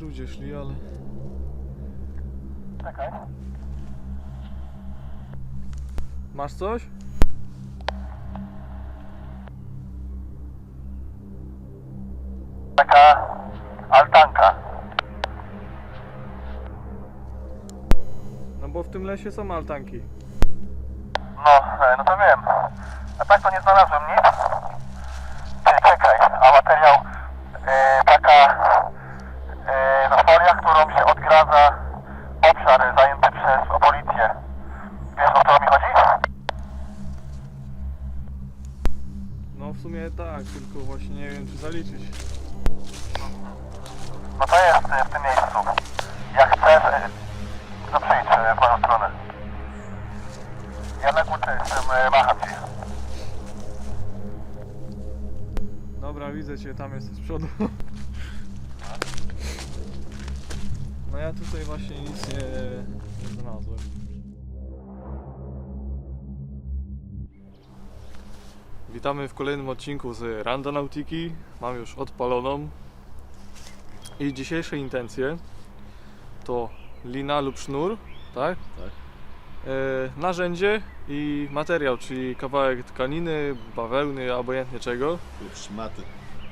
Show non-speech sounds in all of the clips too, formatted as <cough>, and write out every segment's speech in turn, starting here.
Ludzie szli, ale... Czekaj. Masz coś? Taka altanka. No bo w tym lesie są altanki. No, e, no to wiem. A tak to nie znalazłem nic. Ty, czekaj, a materiał e, taka no folia, którą się odgradza obszar zajęty przez policję. Wiesz o co mi chodzi? No w sumie tak, tylko właśnie nie wiem czy zaliczyć. No to jest w tym miejscu. Jak chcesz, to przyjdź e, w moją stronę. Ja na górze jestem, e, macham ci. Dobra, widzę cię, tam jesteś z przodu. <laughs> Witamy w kolejnym odcinku z Randonautiki. Mam już odpaloną. I dzisiejsze intencje to lina lub sznur, tak? Tak. E, narzędzie i materiał, czyli kawałek tkaniny, bawełny, obojętnie czego. Lub szmaty.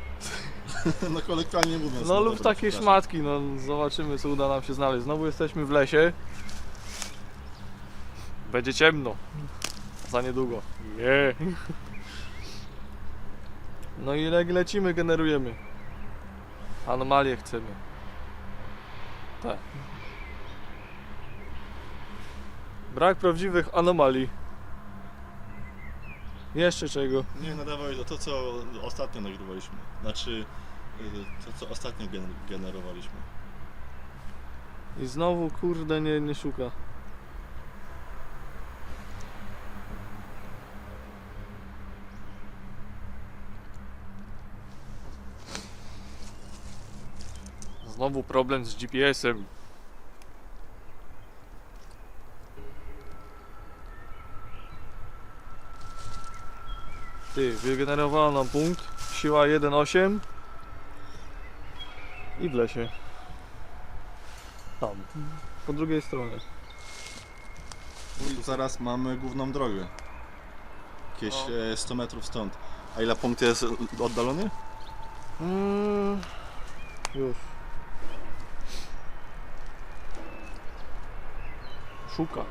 <laughs> no kolokwialnie mówiąc. No lub dobra, takie szmatki, no zobaczymy co uda nam się znaleźć. Znowu jesteśmy w lesie. Będzie ciemno. Za niedługo. Nie. <laughs> No i le lecimy, generujemy. Anomalie chcemy. Tak. Brak prawdziwych anomalii. Jeszcze czego? Nie, nadawaj to, to co ostatnio nagrywaliśmy. Znaczy y, to co ostatnio gen generowaliśmy. I znowu kurde nie, nie szuka. Znowu problem z GPS-em. Ty, wygenerowała nam punkt. Siła 1,8 i w lesie. Tam. Po drugiej stronie. Tu zaraz mamy główną drogę. Jakieś O. e, 100 metrów stąd. A ile punkt jest oddalony? Mm, już. Szuka.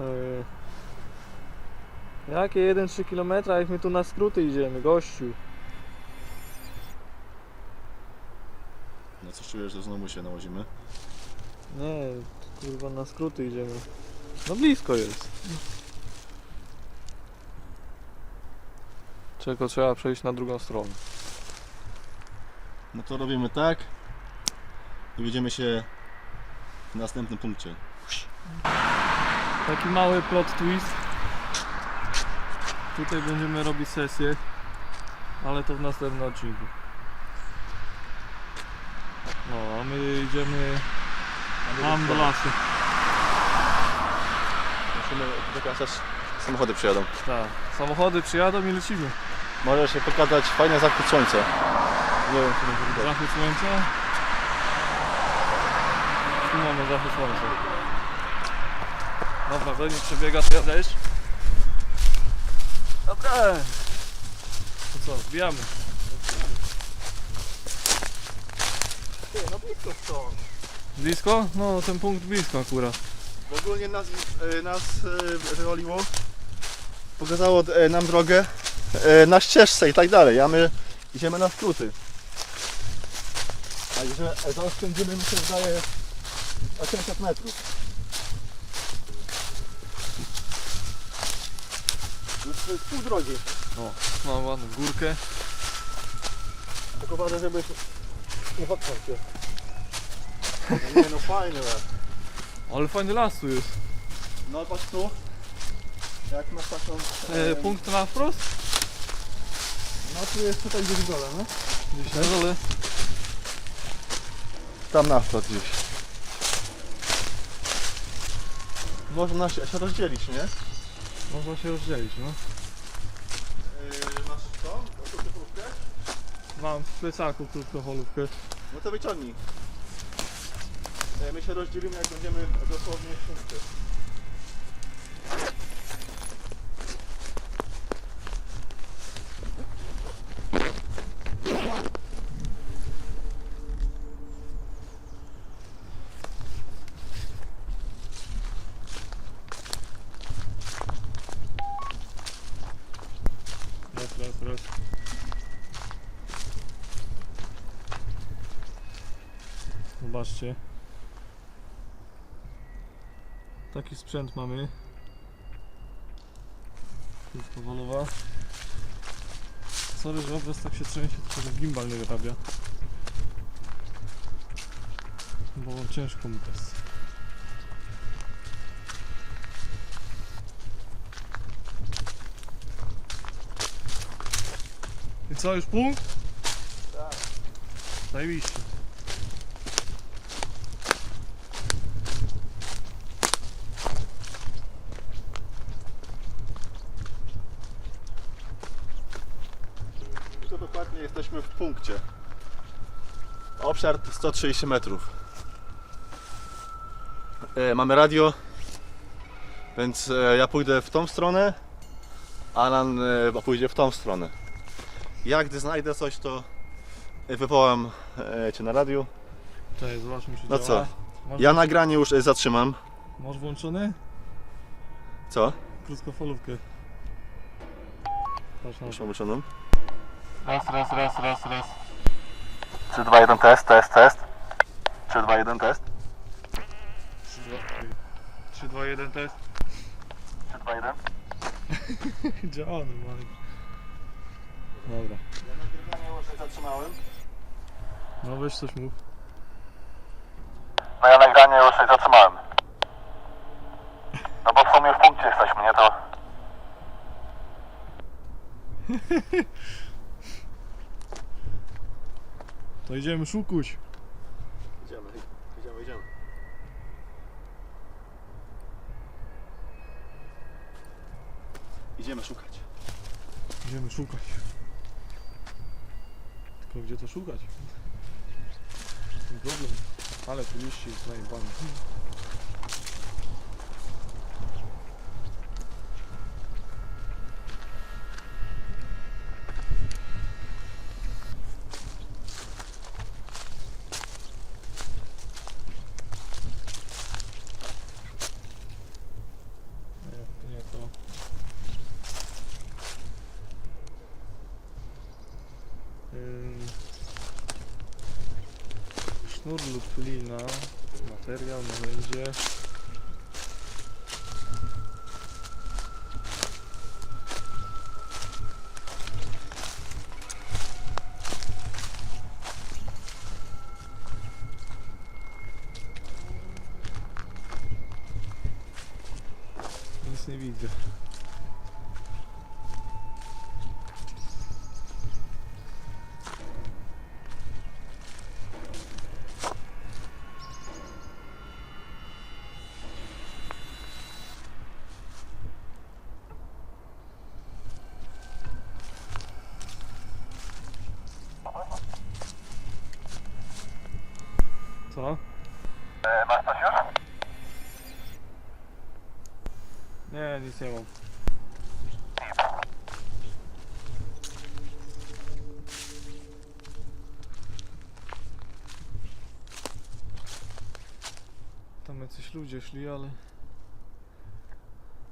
Eee, Jakie 1-3 km, jak my tu na skróty idziemy, gościu. No coś czujesz, że znowu się nałazimy. Nie, kurwa na skróty idziemy. No blisko jest. Czego trzeba przejść na drugą stronę. No to robimy tak. I widzimy się w następnym punkcie. Taki mały plot twist. Tutaj będziemy robić sesję, ale to w następnym odcinku. No, a my idziemy tam do lasu. Musimy pokazać. Samochody przyjadą. Tak, samochody przyjadą i lecimy. Może się pokazać fajny zachód słońca. Nie wiem, czy będzie widać. Zachód słońca. Tu mamy zachód słońca. Dobra, zanim przebiega to ja też. Dobra. To co, wbijamy. no blisko stąd. Blisko? No, ten punkt blisko akurat. Ogólnie nas, e, nas e, wywaliło. Pokazało e, nam drogę na ścieżce i tak dalej, a my idziemy na skróty. Także e, zaoszczędzimy mi się zdaje 800 metrów. Już to jest pół drogi. Mam ładną górkę. Tylko uważaj, żeby nie potknął się. No <laughs> nie no fajny łeb. Ale fajny las tu jest. No patrz tu. Jak masz taką... E, punkt na wprost? No tu jest tutaj gdzieś w dole, no. Gdzieś na dole. Tam na wprost gdzieś. Można się, się rozdzielić, nie? Można się rozdzielić, no. Yy, masz co? Krótkofalówkę? Mam w plecaku krótkofalówkę. No to wyciągnij. Yy, My się rozdzielimy jak będziemy dosłownie w punkcie. Raz, raz, raz. Zobaczcie. Taki sprzęt mamy. Krótkowolowa. Sorry, że obraz tak się trzęsie, tylko że gimbal nie wyrabia. Bo ciężko mu jest. I co, już punkt? Tak. Zajebiście. Już to dokładnie jesteśmy w punkcie. Obszar 130 metrów. E, mamy radio, więc e, ja pójdę w tą stronę, Alan e, pójdzie w tą stronę. Ja gdy znajdę coś, to e, wywołam e, Cię na radiu. Cześć, zobaczmy czy No działa. co? Masz, Ja nagranie już e, zatrzymam. masz włączony? Co? Krótkofalówkę. Patrz na to. włączoną. Raz, raz, raz, raz, raz. 3, 2, 1 test, test, test. 3, 2, 1 test. 3, 2, 3, 2 1 test. 3, 2, 1. Działa normalnie. Dobra. Ja nagrywanie już zatrzymałem. No weź coś mów. No ja nagranie już zatrzymałem. No bo w sumie w punkcie jesteśmy, nie to... <laughs> To idziemy szukuć. Idziemy, idziemy, idziemy. Idziemy szukać. Idziemy szukać. Tylko gdzie to szukać? Ten problem. Ale tu liści jest najebany. Sznur lub lina, materiał, narzędzie. Nic nie widzę. Nic nie mam. Tam jacyś ludzie szli, ale...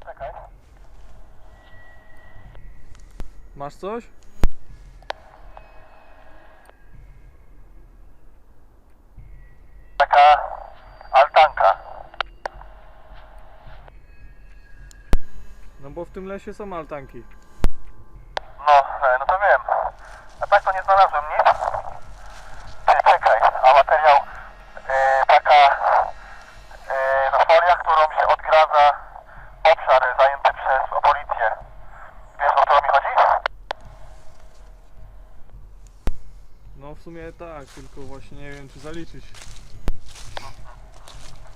Czekaj. Masz coś? Taka altanka. No bo w tym lesie są altanki. No, e, no to wiem. A tak to nie znalazłem nic. Ty, czekaj, a materiał e, taka e, no folia, którą się odgradza obszar zajęty przez policję. Wiesz o co mi chodzi? No w sumie tak, tylko właśnie nie wiem czy zaliczyć.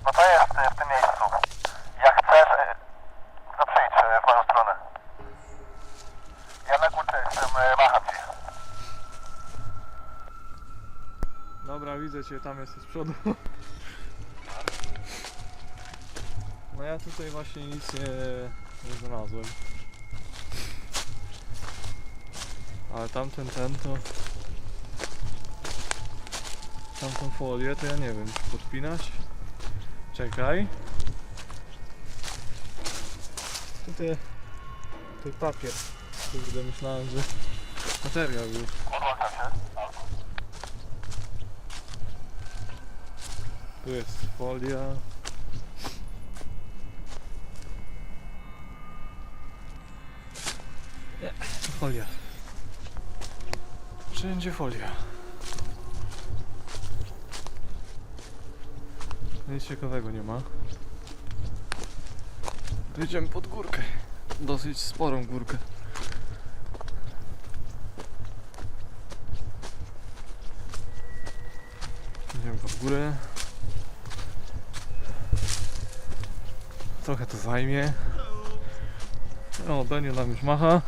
No to jest e, w tym miejscu. Jak chcesz, Cię, tam jesteś z przodu. <laughs> No ja tutaj właśnie nic nie, nie znalazłem. Ale tamten ten to... Tamtą folię to ja nie wiem, czy podpinać? Czekaj. Tutaj... Tutaj papier. Kurde, myślałem, że materiał już. Odłączam się. Tu jest folia. Nie, to folia. Wszędzie folia. Nic ciekawego nie ma. Wyjdziemy pod górkę. Dosyć sporą górkę. Idziemy pod górę. Trochę to zajmie. O, Benio nam już macha.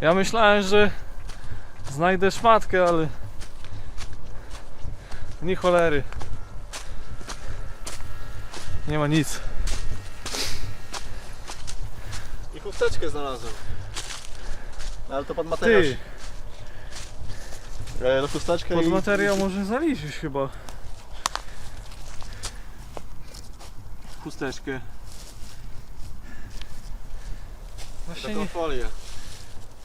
Ja myślałem, że znajdę szmatkę, ale nie cholery. Nie ma nic. I chusteczkę znalazłem. No, Ale to pod materiał. Ty, E, no chusteczkę pod i... materiał może zaliczyć chyba. Chusteczkę. Właśnie Taką nie, folię.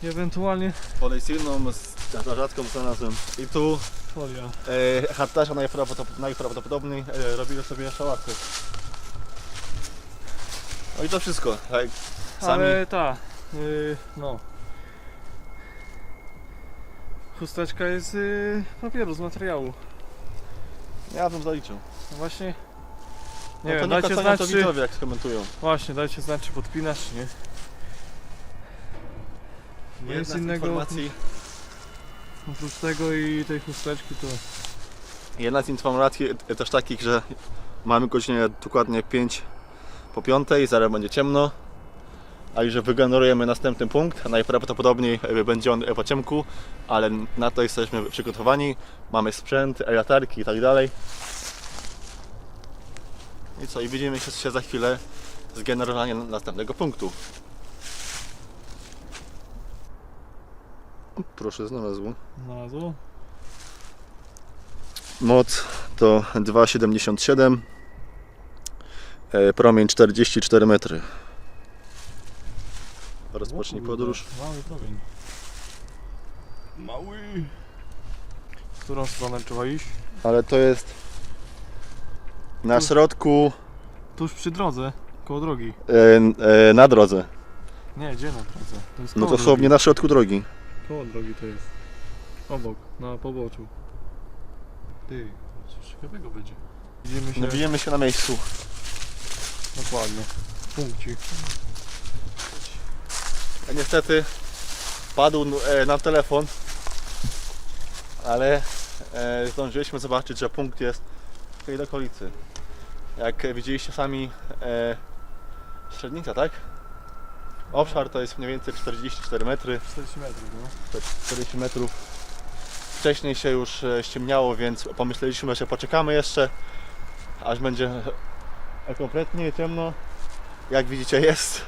ewentualnie Policyjną z rzadką znalazłem. I tu folia. e, hartarza najprawdopodobniej, najprawdopodobniej e, robili sobie szałasy. No i to wszystko. Tak. Sami Ale ta, y, no. Chusteczka jest y, papieru z materiału. ja bym zaliczył. No właśnie. No Nie to wiem, niech dajcie znać to czy... widzowie jak skomentują. Właśnie, dajcie znać czy podpinasz czy nie. Bo Jedna nic z innego informacji, oprócz tego i tej chusteczki to... jedna z informacji e, też takich, że mamy godzinę dokładnie 5 po 5, zaraz będzie ciemno. A już wygenerujemy następny punkt. Najprawdopodobniej e, będzie on po ciemku, ale na to jesteśmy przygotowani. Mamy sprzęt, e, latarki i tak dalej. I co? I widzimy się się za chwilę z generowaniem następnego punktu. Proszę, znalazło. Znalazło? Moc to 2,77 e, Promień 44 metry Rozpocznij podróż Mały promień. Mały. W którą stronę trzeba iść? Ale to jest na środku Tuż przy drodze, koło drogi. e, e, na drodze Nie, gdzie na drodze? To jest No koło dosłownie drogi. na środku drogi Koło drogi to jest. Obok, na poboczu. Ty, coś ciekawego będzie. Widzimy się No Widzimy się na miejscu dokładnie. Punkcik. A Niestety padł e, nam telefon Ale e, zdążyliśmy zobaczyć, że punkt jest w tej okolicy Jak widzieliście sami e, średnica, tak? Obszar to jest mniej więcej 44 metry 40 metrów, no. 40 metrów. Wcześniej się już e, ściemniało, więc pomyśleliśmy, że poczekamy jeszcze, aż będzie e, kompletnie ciemno. Jak widzicie jest.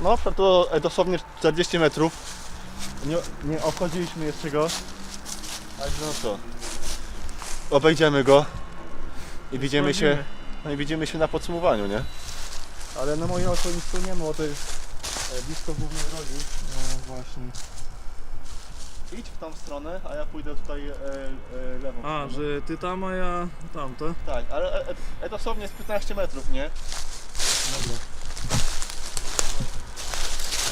No, to e, dosłownie 40 metrów. Nie, nie obchodziliśmy jeszcze go. Także no co. Obejdziemy go i widzimy się, no i widzimy się na podsumowaniu, nie? Ale na moje oko nic tu nie ma, bo to jest e, blisko głównej drogi. No właśnie. Idź w tą stronę, a ja pójdę tutaj e, e, lewą A, stroną. że ty tam, a ja tamto. Tak, ale e, e, dosłownie jest 15 metrów, nie? Dobra.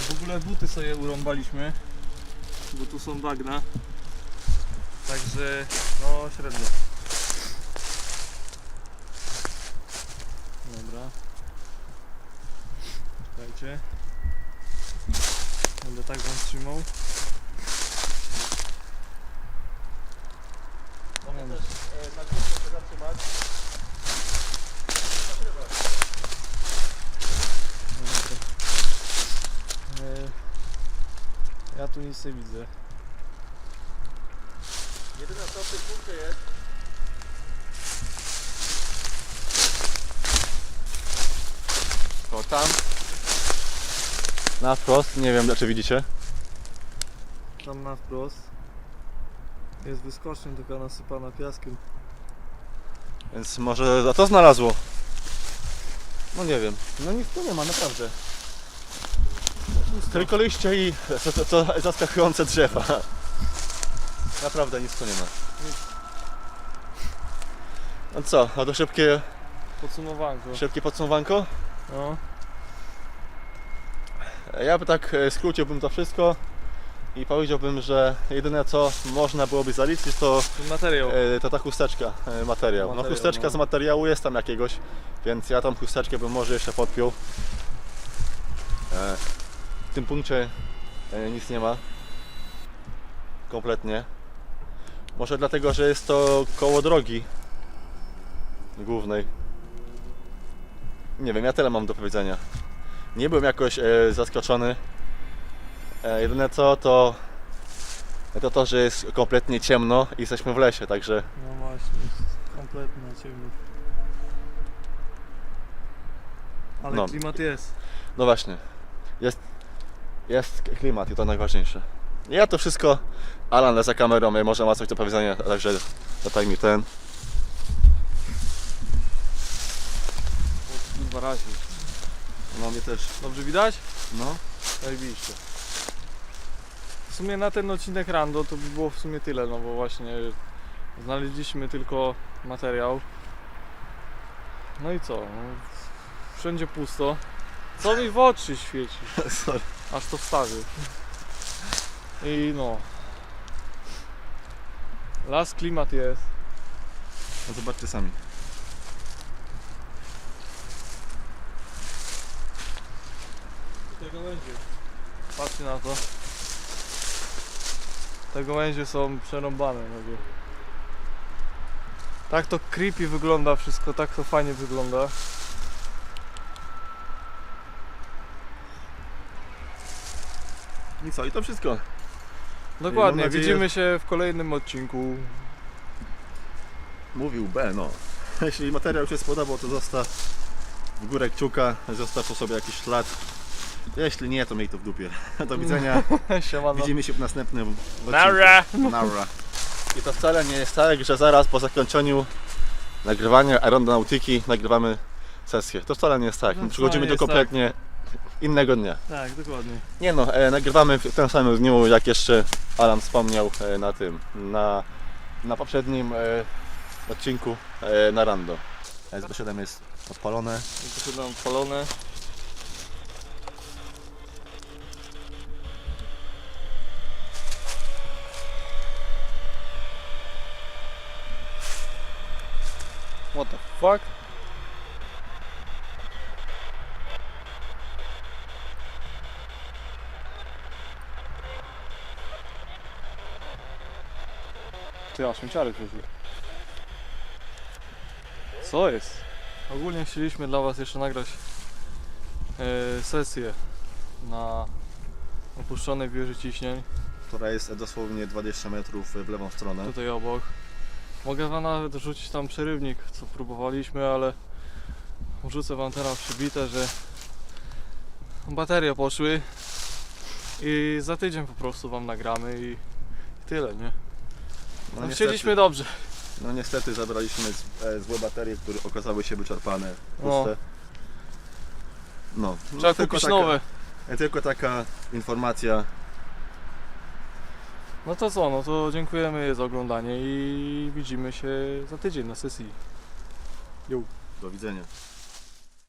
W ogóle buty sobie urąbaliśmy, bo tu są bagna. Także no średnio. Czekajcie. Będę tak wam trzymał. Mogę też e, na górze się zatrzymać. E, Ja tu nic nie widzę. Jedyne co w tym punkcie jest... To tam. Na wprost, nie wiem czy widzicie. Tam na wprost jest wyskocznia taka nasypana piaskiem. Więc może za to znalazło. No nie wiem. No nic tu nie ma, naprawdę. Tylko liście i co zaskakujące drzewa. Naprawdę nic tu nie ma. No co, a to szybkie, Podsumowanko. szybkie podsumowanko? No. Ja by tak e, skróciłbym to wszystko i powiedziałbym, że jedyne co można byłoby zaliczyć to, materiał. e, to ta chusteczka, e, materiał. No Materiał, chusteczka no. z materiału jest tam jakiegoś, więc ja tam chusteczkę bym może jeszcze podpiął. E, W tym punkcie nic nie ma. Kompletnie. Może dlatego, że jest to koło drogi głównej. Nie wiem, ja tyle mam do powiedzenia. Nie byłem jakoś e, zaskoczony. E, jedyne co to to to, że jest kompletnie ciemno i jesteśmy w lesie, także No właśnie, jest kompletnie ciemno. Ale No. klimat jest. no właśnie. Jest, jest klimat i to najważniejsze. Ja to wszystko, Alan za kamerą, e, może ma coś do powiedzenia, także daj mi ten. Dwa razy. No mnie też. Dobrze widać? No. Zajebiście. W sumie na ten odcinek Rando to by było w sumie tyle, no bo właśnie znaleźliśmy tylko materiał. No i co? No, wszędzie pusto. Co mi w oczy świeci? <laughs> Sorry. Aż to wstawię. I no. Las, klimat jest. No zobaczcie sami. Gałęzie. Patrzcie na to. Te gałęzie są przerąbane. Mówię. Tak to creepy wygląda wszystko, tak to fajnie wygląda. I co, i to wszystko. Dokładnie, nadzieję- widzimy się w kolejnym odcinku. Mówił B, no. <laughs> Jeśli materiał się spodobał, to zostaw w górę kciuka, zostaw po sobie jakiś ślad. Jeśli nie, to miej to w dupie. <laughs> Do widzenia. <laughs> Siemano. Widzimy się w następnym odcinku. Nara! Nara. I to wcale nie jest tak, że zaraz po zakończeniu nagrywania aeronautiki nagrywamy sesję. To wcale nie jest tak. No, My wcale przychodzimy do kompletnie innego dnia. Tak, dokładnie. Nie no, e, nagrywamy w tym samym dniu, jak jeszcze Alan wspomniał e, na tym, na, na poprzednim e, odcinku e, na Rando. SB7 jest odpalone. To się fuck? Ty, aż śmieciary przyszły. Co jest? Ogólnie chcieliśmy dla Was jeszcze nagrać e, sesję na opuszczonej wieży ciśnień, która jest dosłownie 20 metrów w lewą stronę. tutaj obok. Mogę Wam nawet rzucić tam przerywnik, co próbowaliśmy, ale wrzucę Wam teraz przybite, że baterie poszły i za tydzień po prostu Wam nagramy i, i tyle, nie? No No, niestety, chcieliśmy dobrze. no niestety zabraliśmy z- e, złe baterie, które okazały się wyczerpane, No. puste. No, no Trzeba tylko kupić taka, nowe. e, Tylko taka informacja. No to co, no to dziękujemy za oglądanie i widzimy się za tydzień na sesji. Do widzenia.